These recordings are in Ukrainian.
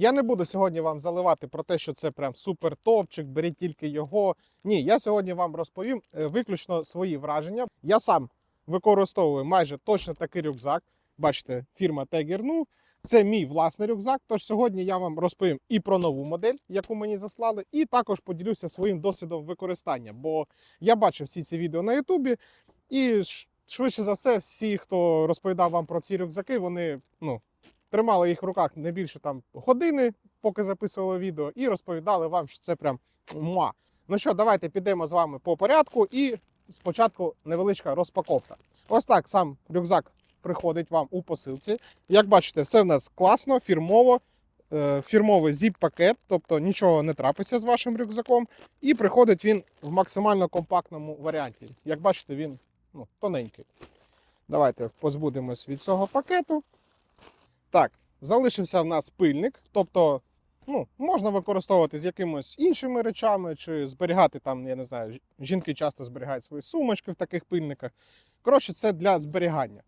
Я не буду сьогодні вам заливати про те, що це прям супер топчик, беріть тільки його. Ні, я сьогодні вам розповім е, виключно свої враження. Я сам використовую майже точно такий рюкзак. Бачите, фірма Nu. Це мій власний рюкзак. Тож сьогодні я вам розповім і про нову модель, яку мені заслали, і також поділюся своїм досвідом використання. Бо я бачив всі ці відео на Ютубі, і швидше за все, всі, хто розповідав вам про ці рюкзаки, вони ну, тримали їх в руках не більше там години, поки записували відео, і розповідали вам, що це прям муа. Ну що, давайте підемо з вами по порядку. І спочатку невеличка розпаковка. Ось так сам рюкзак приходить вам у посилці. Як бачите, все в нас класно, фірмово. е, Фірмовий зіп-пакет, тобто нічого не трапиться з вашим рюкзаком. І приходить він в максимально компактному варіанті. Як бачите, він ну, тоненький. Давайте позбудемось від цього пакету. Так, залишився в нас пильник, тобто ну, можна використовувати з якимось іншими речами, чи зберігати там, я не знаю, жінки часто зберігають свої сумочки в таких пильниках. Коротше, це для зберігання.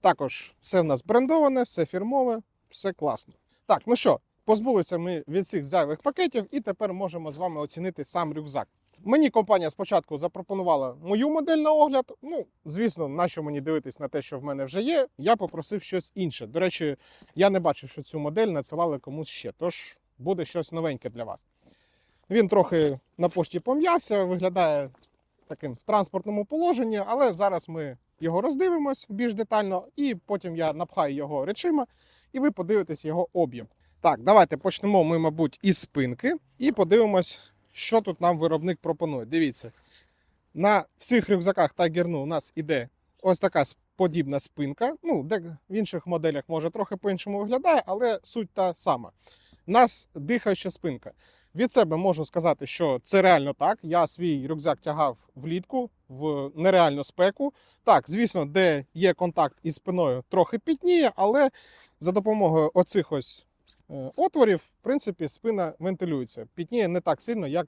Також все в нас брендоване, все фірмове, все класно. Так, ну що, позбулися ми від цих зайвих пакетів, і тепер можемо з вами оцінити сам рюкзак. Мені компанія спочатку запропонувала мою модель на огляд. Ну, звісно, нащо мені дивитись на те, що в мене вже є. Я попросив щось інше. До речі, я не бачив, що цю модель надсилали комусь ще. Тож буде щось новеньке для вас. Він трохи на пошті пом'явся, виглядає таким в транспортному положенні, але зараз ми його роздивимось більш детально, і потім я напхаю його речима, і ви подивитесь його об'єм. Так, давайте почнемо ми, мабуть, із спинки і подивимось, що тут нам виробник пропонує. Дивіться, на всіх рюкзаках Tiger у нас іде ось така подібна спинка. Ну, де в інших моделях може трохи по-іншому виглядає, але суть та сама. У нас дихаюча спинка. Від себе можу сказати, що це реально так. Я свій рюкзак тягав влітку в нереальну спеку. Так, звісно, де є контакт із спиною, трохи пітніє, але за допомогою оцих ось отворів, в принципі, спина вентилюється. Пітніє не так сильно, як,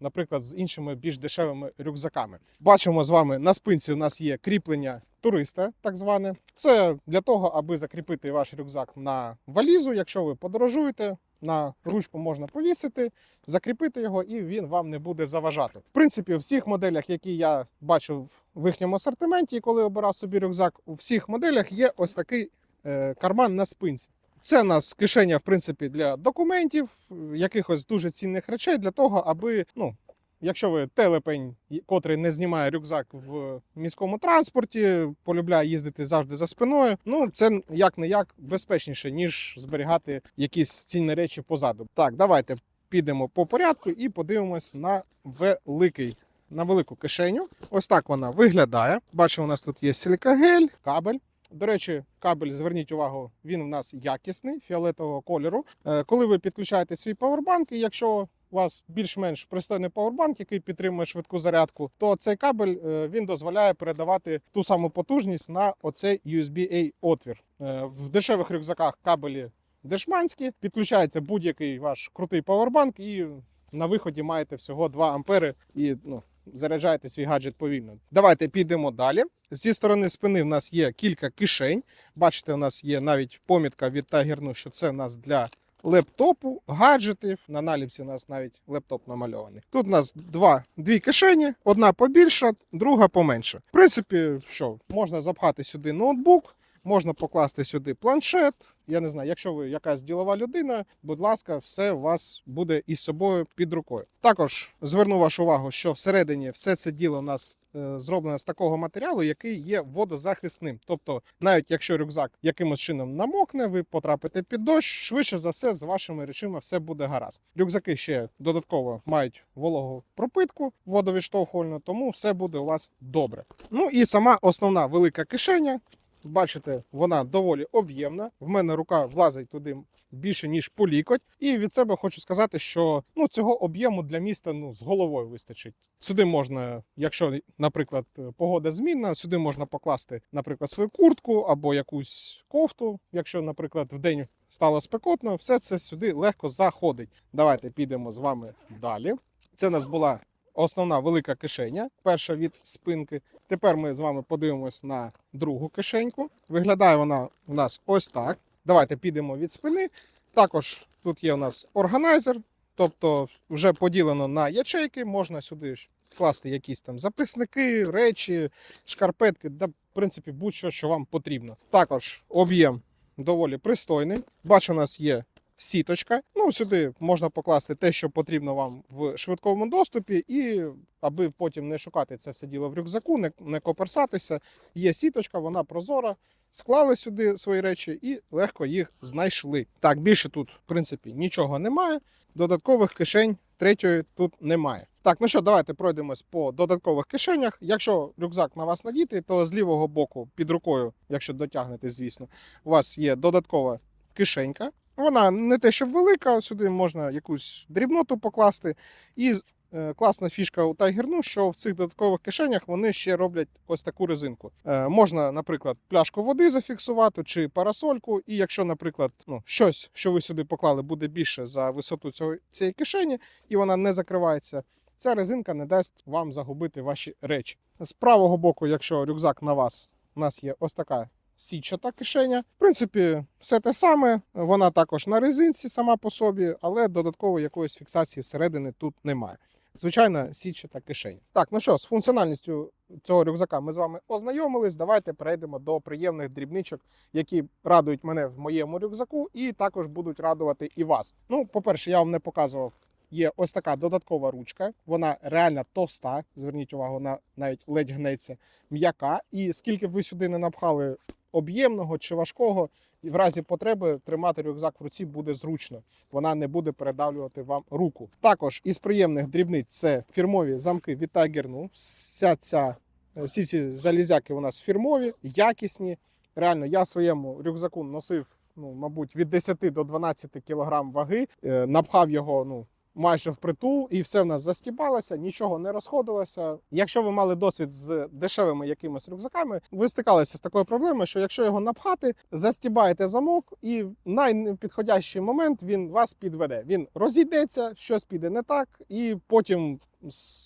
наприклад, з іншими більш дешевими рюкзаками. Бачимо з вами на спинці у нас є кріплення туриста, так зване. Це для того, аби закріпити ваш рюкзак на валізу, якщо ви подорожуєте. На ручку можна повісити, закріпити його, і він вам не буде заважати. В принципі, у всіх моделях, які я бачив в їхньому асортименті, коли обирав собі рюкзак, у всіх моделях є ось такий е, карман на спинці. Це у нас кишеня, в принципі, для документів, е, якихось дуже цінних речей, для того, аби, ну, якщо ви телепень, котрий не знімає рюкзак в міському транспорті, полюбляє їздити завжди за спиною, ну це як не як безпечніше, ніж зберігати якісь цінні речі позаду. Так, давайте підемо по порядку і подивимось на великий. На велику кишеню. Ось так вона виглядає. Бачимо, у нас тут є силікагель, кабель. До речі, кабель, зверніть увагу, він у нас якісний, фіолетового кольору. Е, Коли ви підключаєте свій павербанк, і якщо у вас більш-менш пристойний павербанк, який підтримує швидку зарядку, то цей кабель е, він дозволяє передавати ту саму потужність на оцей USB-A отвір. Е, В дешевих рюкзаках кабелі дешманські, підключаєте будь-який ваш крутий павербанк і на виході маєте всього 2 ампери і ну, заряджаєте свій гаджет повільно. Давайте підемо далі. Зі сторони спини в нас є кілька кишень. Бачите, у нас є навіть помітка від Nu, що це у нас для лептопу, гаджетів. На наліпці у нас навіть лептоп намальований. Тут у нас два, дві кишені, одна побільша, друга поменша. В принципі, що можна запхати сюди ноутбук, можна покласти сюди планшет. Я не знаю, якщо ви якась ділова людина, будь ласка, все у вас буде із собою під рукою. Також зверну вашу увагу, що всередині все це діло у нас е, зроблено з такого матеріалу, який є водозахисним. Тобто, навіть якщо рюкзак якимось чином намокне, ви потрапите під дощ, швидше за все, з вашими речима все буде гаразд. Рюкзаки ще додатково мають вологу пропитку водовідштовхувальну, тому все буде у вас добре. Ну і сама основна велика кишеня. Бачите, вона доволі об'ємна. В мене рука влазить туди більше ніж по лікоть. І від себе хочу сказати, що ну цього об'єму для міста ну з головою вистачить. Сюди можна, якщо, наприклад, погода змінна, сюди можна покласти, наприклад, свою куртку або якусь кофту. Якщо, наприклад, в день стало спекотно, все це сюди легко заходить. Давайте підемо з вами далі. Це у нас була основна велика кишеня, перша від спинки. Тепер ми з вами подивимось на другу кишеньку. Виглядає вона у нас ось так. Давайте підемо від спини. Також тут є у нас органайзер, тобто вже поділено на ячейки, можна сюди ж класти якісь там записники, речі, шкарпетки, да, в принципі, будь-що, що вам потрібно. Також об'єм доволі пристойний. Бачу, у нас є сіточка. Ну, сюди можна покласти те, що потрібно вам в швидкому доступі, і аби потім не шукати це все діло в рюкзаку, не, не коперсатися. Є сіточка, вона прозора. Склали сюди свої речі і легко їх знайшли. Так, більше тут, в принципі, нічого немає. Додаткових кишень третьої тут немає. Так, ну що, давайте пройдемось по додаткових кишенях. Якщо рюкзак на вас надіти, то з лівого боку під рукою, якщо дотягнете, звісно, у вас є додаткова кишенька. Вона не те, що велика, сюди можна якусь дрібноту покласти. І е, класна фішка у Tiger що в цих додаткових кишенях вони ще роблять ось таку резинку. Е, можна, наприклад, пляшку води зафіксувати чи парасольку. І якщо, наприклад, ну, щось, що ви сюди поклали, буде більше за висоту цього, цієї кишені, і вона не закривається, ця резинка не дасть вам загубити ваші речі. З правого боку, якщо рюкзак на вас, у нас є ось така сітчата кишеня. В принципі, все те саме. Вона також на резинці сама по собі, але додаткової якоїсь фіксації всередини тут немає. Звичайна сітчата кишеня. Так, ну що, з функціональністю цього рюкзака ми з вами ознайомились. Давайте перейдемо до приємних дрібничок, які радують мене в моєму рюкзаку, і також будуть радувати і вас. Ну, по-перше, я вам не показував. Є ось така додаткова ручка, вона реально товста. Зверніть увагу, вона навіть ледь гнеться, м'яка. І скільки б ви сюди не напхали об'ємного чи важкого, і в разі потреби тримати рюкзак в руці буде зручно. Вона не буде передавлювати вам руку. Також із приємних дрібниць це фірмові замки від Tiger Nu. Вся ця всі ці залізяки у нас фірмові, якісні. Реально, я в своєму рюкзаку носив. Ну, мабуть, від 10 до 12 кг ваги, Е, напхав його ну, майже впритул, і все в нас застібалося, нічого не розходилося. Якщо ви мали досвід з дешевими якимись рюкзаками, ви стикалися з такою проблемою, що якщо його напхати, застібаєте замок, і в найпідходящий момент він вас підведе. Він розійдеться, щось піде не так, і потім.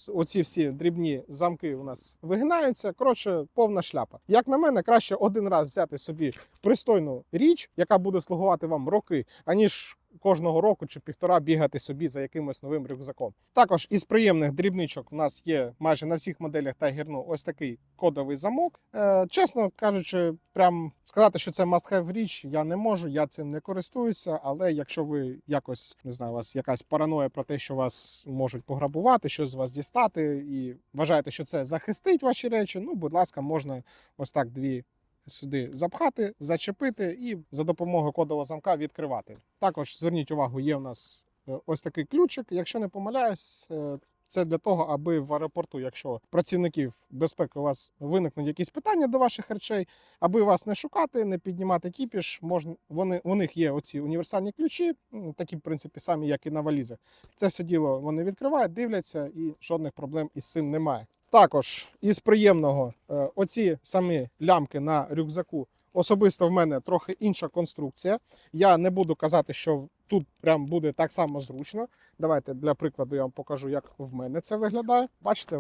Оці всі дрібні замки у нас вигинаються. Коротше, повна шляпа. Як на мене, краще один раз взяти собі пристойну річ, яка буде слугувати вам роки, аніж кожного року чи півтора бігати собі за якимось новим рюкзаком. Також із приємних дрібничок у нас є майже на всіх моделях Tiger Nu ось такий кодовий замок. Е, чесно кажучи, прям сказати, що це must-have річ, я не можу, я цим не користуюся. Але якщо ви якось не знаю, у вас якась параноя про те, що вас можуть пограбувати, щось з вас дістати, і вважаєте, що це захистить ваші речі, ну будь ласка, можна ось так дві сюди запхати, зачепити і за допомогою кодового замка відкривати. Також зверніть увагу, є у нас е, ось такий ключик. Якщо не помиляюсь, е, це для того, аби в аеропорту, якщо працівників безпеки у вас виникнуть якісь питання до ваших речей, аби вас не шукати, не піднімати кіпіш, можна вони у них є оці універсальні ключі, такі в принципі самі, як і на валізах. Це все діло вони відкривають, дивляться, і жодних проблем із цим немає. Також із приємного, е, оці самі лямки на рюкзаку. Особисто в мене трохи інша конструкція. Я не буду казати, що тут прям буде так само зручно. Давайте для прикладу я вам покажу, як в мене це виглядає. Бачите,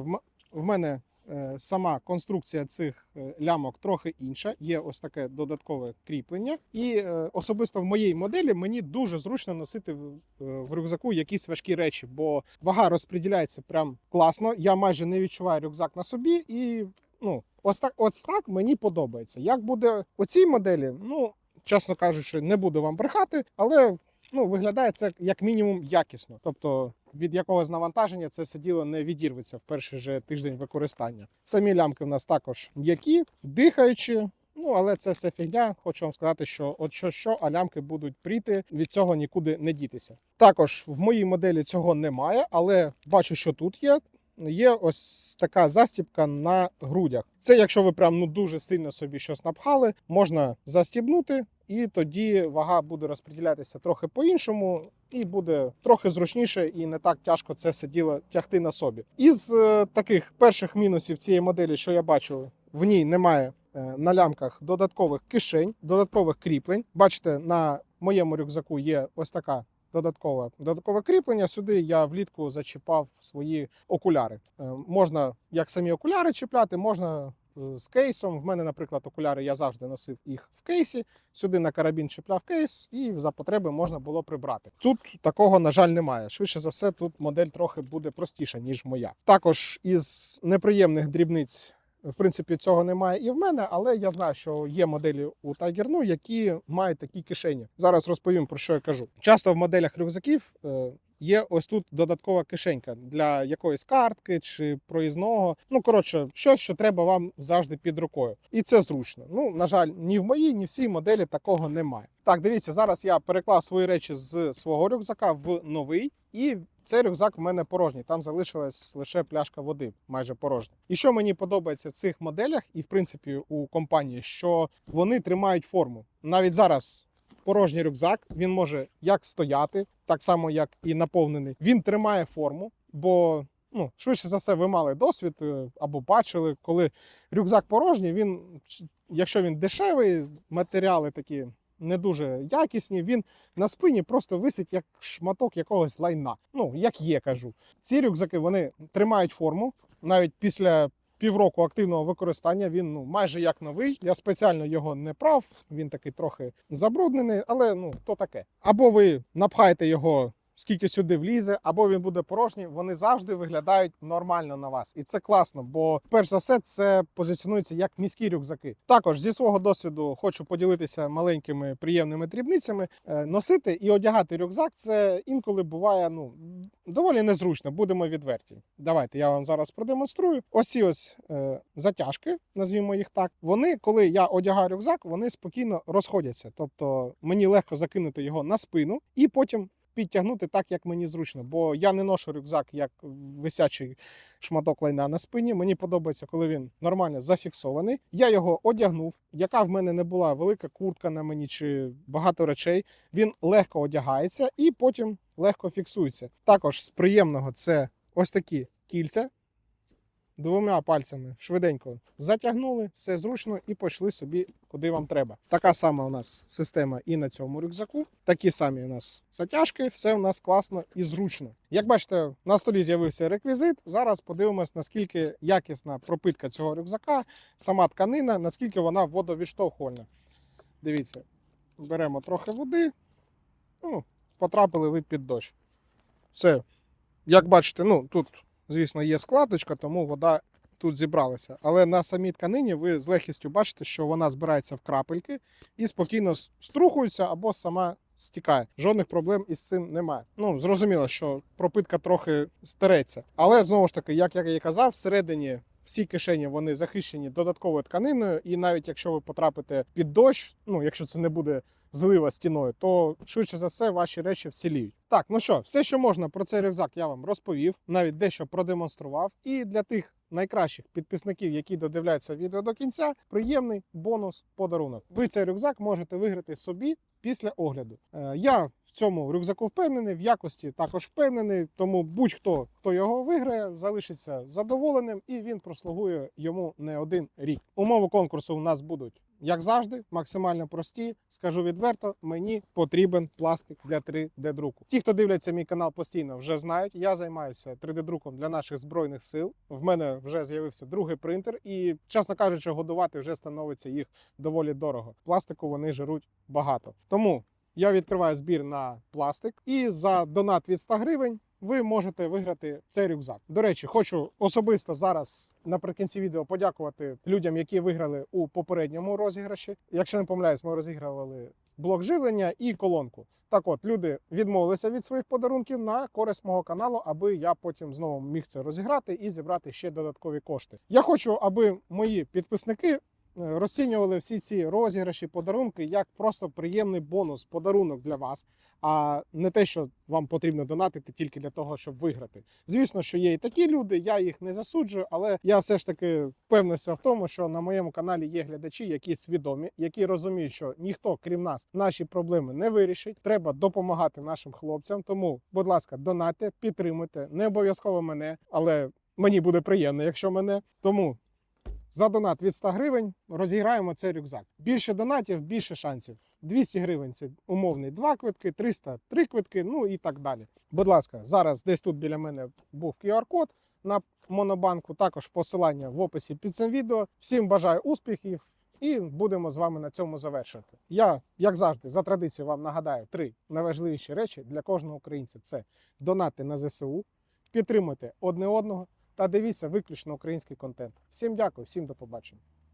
в мене сама конструкція цих е, лямок трохи інша. Є ось таке додаткове кріплення. І е, особисто в моїй моделі мені дуже зручно носити е, в рюкзаку якісь важкі речі, бо вага розподіляється прям класно. Я майже не відчуваю рюкзак на собі і. Ну, ось так, ось так мені подобається. Як буде у цій моделі, ну чесно кажучи, не буду вам брехати, але ну, виглядає це як мінімум якісно. Тобто від якогось навантаження це все діло не відірветься в перший же тиждень використання. Самі лямки в нас також м'які, дихаючі. Ну, але це все фігня. Хочу вам сказати, що от що, що, а лямки будуть пріти, від цього нікуди не дітися. Також в моїй моделі цього немає, але бачу, що тут є. Є ось така застібка на грудях. Це якщо ви прям ну дуже сильно собі щось напхали, можна застібнути, і тоді вага буде розподілятися трохи по-іншому, і буде трохи зручніше і не так тяжко це все діло тягти на собі. Із е, таких перших мінусів цієї моделі, що я бачу, в ній немає е, на лямках додаткових кишень, додаткових кріплень. Бачите, на моєму рюкзаку є ось така додаткове, додаткове кріплення. Сюди я влітку зачіпав свої окуляри. Е, Можна як самі окуляри чіпляти, можна з кейсом. В мене, наприклад, окуляри я завжди носив їх в кейсі. Сюди на карабін чіпляв кейс, і за потреби можна було прибрати. Тут такого, на жаль, немає. Швидше за все, тут модель трохи буде простіша, ніж моя. Також із неприємних дрібниць. В принципі, цього немає і в мене, але я знаю, що є моделі у Tiger Nu, які мають такі кишені. Зараз розповім про що я кажу. Часто в моделях рюкзаків е, є ось тут додаткова кишенька для якоїсь картки чи проїзного. Ну коротше, щось, що треба вам завжди під рукою, і це зручно. Ну на жаль, ні в моїй, ні в всій моделі такого немає. Так, дивіться, зараз я переклав свої речі з свого рюкзака в новий, і цей рюкзак в мене порожній. Там залишилась лише пляшка води, майже порожня. І що мені подобається в цих моделях, і в принципі у компанії, що вони тримають форму. Навіть зараз порожній рюкзак він може як стояти, так само як і наповнений. Він тримає форму, бо ну швидше за все, ви мали досвід е, або бачили, коли рюкзак порожній, він якщо він дешевий, матеріали такі. Не дуже якісні, він на спині просто висить як шматок якогось лайна. Ну як є, кажу. Ці рюкзаки вони тримають форму навіть після півроку активного використання. Він ну майже як новий. Я спеціально його не прав. Він такий трохи забруднений, але ну то таке. Або ви напхаєте його. Скільки сюди влізе, або він буде порожній, вони завжди виглядають нормально на вас, і це класно. Бо перш за все це позиціонується як міські рюкзаки. Також зі свого досвіду хочу поділитися маленькими приємними дрібницями. Е, Носити і одягати рюкзак це інколи буває ну доволі незручно. Будемо відверті. Давайте я вам зараз продемонструю. Ось ці ось е, затяжки, назвімо їх так. Вони, коли я одягаю рюкзак, вони спокійно розходяться. Тобто мені легко закинути його на спину і потім. Підтягнути так, як мені зручно, бо я не ношу рюкзак як висячий шматок лайна на спині. Мені подобається, коли він нормально зафіксований. Я його одягнув. Яка в мене не була велика куртка на мені чи багато речей. Він легко одягається і потім легко фіксується. Також з приємного це ось такі кільця. Двома пальцями швиденько затягнули, все зручно і пішли собі куди вам треба. Така сама у нас система і на цьому рюкзаку. Такі самі у нас затяжки, все у нас класно і зручно. Як бачите, на столі з'явився реквізит. Зараз подивимось, наскільки якісна пропитка цього рюкзака, сама тканина, наскільки вона водовідштовхувальна. Дивіться, беремо трохи води, ну, потрапили ви під дощ. Все, як бачите, ну тут, звісно, є складочка, тому вода тут зібралася. Але на самій тканині ви з легкістю бачите, що вона збирається в крапельки і спокійно струхується або сама стікає. Жодних проблем із цим немає. Ну, зрозуміло, що пропитка трохи стереться. Але знову ж таки, як я і казав, всередині. Всі кишені вони захищені додатковою тканиною, і навіть якщо ви потрапите під дощ, ну якщо це не буде злива стіною, то швидше за все ваші речі вціліють. Так, ну що, все, що можна про цей рюкзак, я вам розповів, навіть дещо продемонстрував. І для тих найкращих підписників, які додивляються відео до кінця, приємний бонус подарунок. Ви цей рюкзак можете виграти собі після огляду. Е, Я в цьому рюкзаку впевнений, в якості також впевнений. Тому будь-хто, хто його виграє, залишиться задоволеним і він прослугує йому не один рік. Умови конкурсу у нас будуть. Як завжди, максимально прості. Скажу відверто, мені потрібен пластик для 3D-друку. Ті, хто дивляться мій канал постійно, вже знають. Я займаюся 3D-друком для наших збройних сил. В мене вже з'явився другий принтер, і, чесно кажучи, годувати вже становиться їх доволі дорого. Пластику вони жируть багато. Тому я відкриваю збір на пластик, і за донат від 100 гривень ви можете виграти цей рюкзак. До речі, хочу особисто зараз наприкінці відео подякувати людям, які виграли у попередньому розіграші. Якщо не помиляюсь, ми розігрували блок живлення і колонку. Так от, люди відмовилися від своїх подарунків на користь мого каналу, аби я потім знову міг це розіграти і зібрати ще додаткові кошти. Я хочу, аби мої підписники розцінювали всі ці розіграші, подарунки як просто приємний бонус, подарунок для вас, а не те, що вам потрібно донатити тільки для того, щоб виграти. Звісно, що є і такі люди, я їх не засуджую, але я все ж таки впевнився в тому, що на моєму каналі є глядачі, які свідомі, які розуміють, що ніхто, крім нас, наші проблеми не вирішить. Треба допомагати нашим хлопцям. Тому, будь ласка, донатьте, підтримуйте. Не обов'язково мене, але мені буде приємно, якщо мене. Тому за донат від 100 гривень розіграємо цей рюкзак. Більше донатів, більше шансів. 200 гривень це умовний два квитки, 300 три квитки, ну і так далі. Будь ласка, зараз десь тут біля мене був QR-код. На Монобанку. Також посилання в описі під цим відео. Всім бажаю успіхів і будемо з вами на цьому завершувати. Я, як завжди, за традицією вам нагадаю три найважливіші речі для кожного українця: це донати на ЗСУ, підтримуйте одне одного та дивіться виключно український контент. Всім дякую, всім до побачення.